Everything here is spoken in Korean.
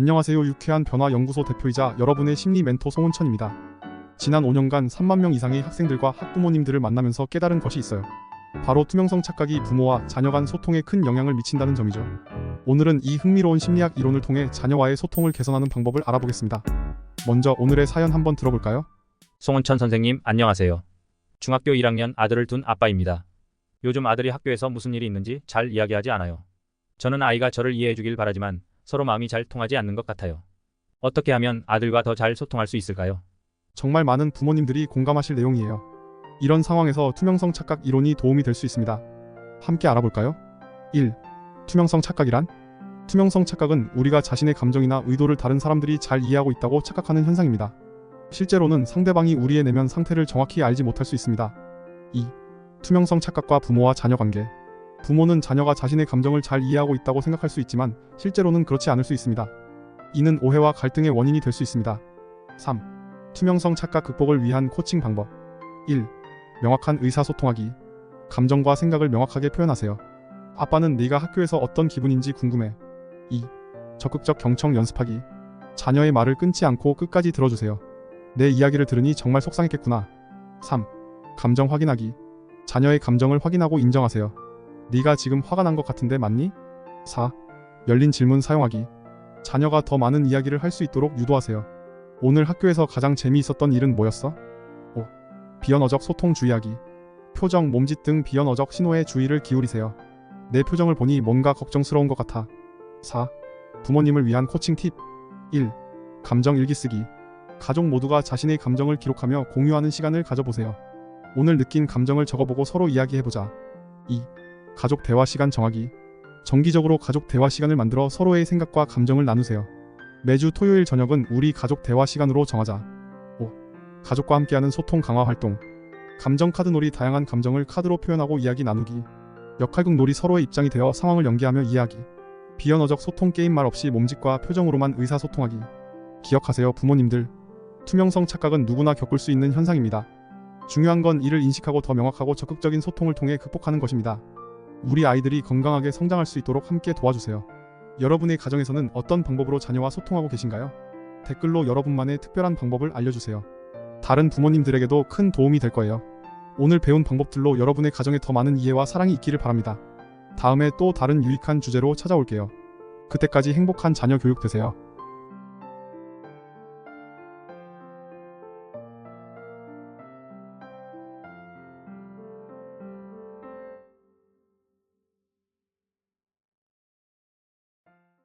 안녕하세요. 유쾌한 변화 연구소 대표이자 여러분의 심리 멘토 송은천입니다. 지난 5년간 3만 명 이상의 학생들과 학부모님들을 만나면서 깨달은 것이 있어요. 바로 투명성 착각이 부모와 자녀 간 소통에 큰 영향을 미친다는 점이죠. 오늘은 이 흥미로운 심리학 이론을 통해 자녀와의 소통을 개선하는 방법을 알아보겠습니다. 먼저 오늘의 사연 한번 들어볼까요? 송은천 선생님, 안녕하세요. 중학교 1학년 아들을 둔 아빠입니다. 요즘 아들이 학교에서 무슨 일이 있는지 잘 이야기하지 않아요. 저는 아이가 저를 이해해 주길 바라지만 서로 마음이 잘 통하지 않는 것 같아요. 어떻게 하면 아들과 더 잘 소통할 수 있을까요? 정말 많은 부모님들이 공감하실 내용이에요. 이런 상황에서 투명성 착각 이론이 도움이 될 수 있습니다. 함께 알아볼까요? 1. 투명성 착각이란? 투명성 착각은 우리가 자신의 감정이나 의도를 다른 사람들이 잘 이해하고 있다고 착각하는 현상입니다. 실제로는 상대방이 우리의 내면 상태를 정확히 알지 못할 수 있습니다. 2. 투명성 착각과 부모와 자녀 관계. 부모는 자녀가 자신의 감정을 잘 이해하고 있다고 생각할 수 있지만 실제로는 그렇지 않을 수 있습니다. 이는 오해와 갈등의 원인이 될 수 있습니다. 3. 투명성 착각 극복을 위한 코칭 방법 1. 명확한 의사소통하기 감정과 생각을 명확하게 표현하세요. 아빠는 네가 학교에서 어떤 기분인지 궁금해. 2. 적극적 경청 연습하기 자녀의 말을 끊지 않고 끝까지 들어주세요. 내 이야기를 들으니 정말 속상했겠구나. 3. 감정 확인하기 자녀의 감정을 확인하고 인정하세요. 네가 지금 화가 난 것 같은데 맞니? 4. 열린 질문 사용하기 자녀가 더 많은 이야기를 할 수 있도록 유도하세요. 오늘 학교에서 가장 재미있었던 일은 뭐였어? 5. 비언어적 소통 주의하기. 표정, 몸짓 등 비언어적 신호에 주의를 기울이세요. 내 표정을 보니 뭔가 걱정스러운 것 같아. 4. 부모님을 위한 코칭 팁. 1. 감정 일기 쓰기. 가족 모두가 자신의 감정을 기록하며 공유하는 시간을 가져보세요. 오늘 느낀 감정을 적어보고 서로 이야기해보자. 2. 가족 대화 시간 정하기. 정기적으로 가족 대화 시간을 만들어 서로의 생각과 감정을 나누세요. 매주 토요일 저녁은 우리 가족 대화 시간으로 정하자. 5. 가족과 함께하는 소통 강화 활동. 감정 카드 놀이 다양한 감정을 카드로 표현하고 이야기 나누기. 역할극 놀이 서로의 입장이 되어 상황을 연기하며 이야기. 비언어적 소통 게임 말 없이 몸짓과 표정으로만 의사소통하기. 기억하세요, 부모님들. 투명성 착각은 누구나 겪을 수 있는 현상입니다. 중요한 건 이를 인식하고 더 명확하고 적극적인 소통을 통해 극복하는 것입니다. 우리 아이들이 건강하게 성장할 수 있도록 함께 도와주세요. 여러분의 가정에서는 어떤 방법으로 자녀와 소통하고 계신가요? 댓글로 여러분만의 특별한 방법을 알려주세요. 다른 부모님들에게도 큰 도움이 될 거예요. 오늘 배운 방법들로 여러분의 가정에 더 많은 이해와 사랑이 있기를 바랍니다. 다음에 또 다른 유익한 주제로 찾아올게요. 그때까지 행복한 자녀 교육 되세요.